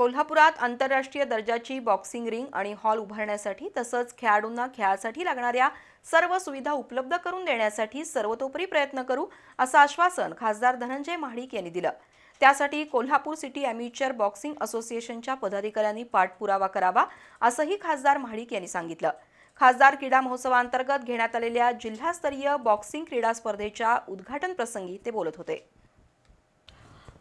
कोल्हापुरात आंतरराष्ट्रीय दर्जाची बॉक्सिंग रिंग आणि हॉल उभारण्यासाठी तसंच खेळाडूंना खेळासाठी लागणाऱ्या सर्व सुविधा उपलब्ध करून देण्यासाठी सर्वतोपरी प्रयत्न करू असं आश्वासन खासदार धनंजय महाडिक यांनी दिलं. त्यासाठी कोल्हापूर सिटी अॅम्युचर बॉक्सिंग असोसिएशनच्या पदाधिकाऱ्यांनी पाठपुरावा करावा असंही खासदार महाडिक यांनी सांगितलं. खासदार क्रीडा महोत्सवाअंतर्गत घेण्यात आलेल्या जिल्हास्तरीय बॉक्सिंग क्रीडा स्पर्धेच्या उद्घाटन प्रसंगी ते बोलत होते.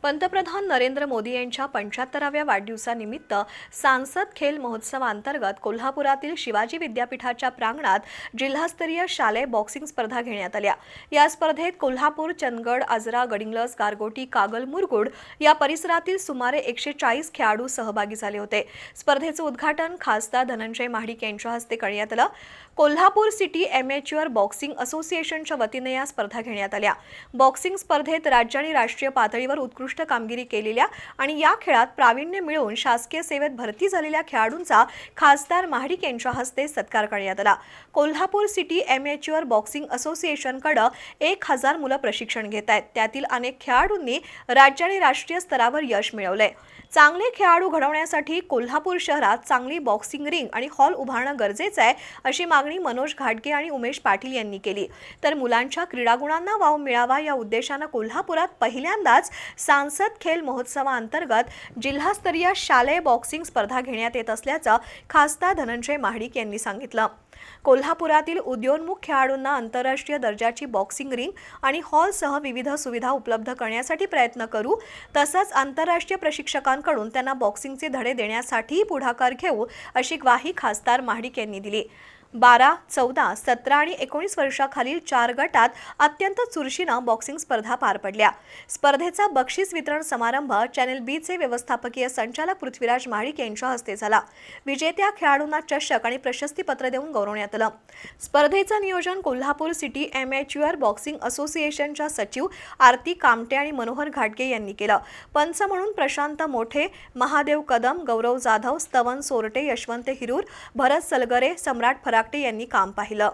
पंतप्रधान नरेंद्र मोदी यांच्या पंच्याहत्तराव्या वाढदिवसानिमित्त सांसद खेल महोत्सवांतर्गत कोल्हापुरातील शिवाजी विद्यापीठाच्या प्रांगणात जिल्हास्तरीय शालेय बॉक्सिंग स्पर्धा घेण्यात आल्या. या स्पर्धेत कोल्हापूर चंदगड आजरा गडिंग्लज गारगोटी कागल मुरगुड या परिसरातील सुमारे एकशे चाळीस खेळाडू सहभागी झाले होते. स्पर्धेचं उद्घाटन खासदार धनंजय महाडिक यांच्या हस्ते करण्यात आलं. कोल्हापूर सिटी एमएच्युअर बॉक्सिंग असोसिएशनच्या वतीने या स्पर्धा घेण्यात आल्या. बॉक्सिंग स्पर्धेत राज्य आणि राष्ट्रीय पातळीवर उत्कृष्ट कामगिरी केलेल्या आणि या खेळात प्रावीण्य मिळवून शासकीय सेवेत भरती झालेल्या खेळाडूंचा खासदार महाडिक यांच्या हस्ते सत्कार करण्यात आला. कोल्हापूर सिटी एमएच्युअर बॉक्सिंग असोसिएशनकडे एक हजार मुलं प्रशिक्षण घेत आहेत. त्यातील अनेक खेळाडूंनी राज्य आणि राष्ट्रीय स्तरावर यश मिळवलंय. चांगले खेळाडू घडवण्यासाठी कोल्हापूर शहरात चांगली बॉक्सिंग रिंग आणि हॉल उभारणं गरजेचं आहे अशी मागणी मनोज घाटगे आणि उमेश पाटील यांनी केली. तर मुलांच्या क्रीडागुणांना वाव मिळावा या उद्देशानं कोल्हापुरात पहिल्यांदाच सांसद खेल महोत्सवाअंतर्गत जिल्हास्तरीय शालेय बॉक्सिंग स्पर्धा घेण्यात येत असल्याचं खासदार धनंजय महाडिक यांनी सांगितलं. कोल्हापुरातील उद्योन्मुख खेळाडूंना आंतरराष्ट्रीय दर्जाची बॉक्सिंग रिंग आणि हॉलसह विविध सुविधा उपलब्ध करण्यासाठी प्रयत्न करू तसंच आंतरराष्ट्रीय प्रशिक्षकांकडून त्यांना बॉक्सिंगचे धडे देण्यासाठीही पुढाकार घेऊ अशी ग्वाही खासदार महाडिक यांनी दिली. बारा चौदा सतरा आणि एकोणीस वर्षाखालील चार गटात अत्यंत चुरशीनं बॉक्सिंग स्पर्धा पार पडल्या. स्पर्धेचा बक्षीस वितरण समारंभ चॅनेल बीचे व्यवस्थापकीय संचालक पृथ्वीराज महाडिक यांच्या हस्ते झाला. विजेत्या खेळाडूंना चषक आणि प्रशस्तीपत्र देऊन गौरवण्यात आलं. स्पर्धेचं नियोजन कोल्हापूर सिटी एमएच्युअर बॉक्सिंग असोसिएशनच्या सचिव आरती कामटे आणि मनोहर घाटगे यांनी केलं. पंच म्हणून प्रशांत मोठे महादेव कदम गौरव जाधव स्तवन सोरटे यशवंत हिरूर भरत सलगरे सम्राट फराकटे यांनी काम पाहिलं.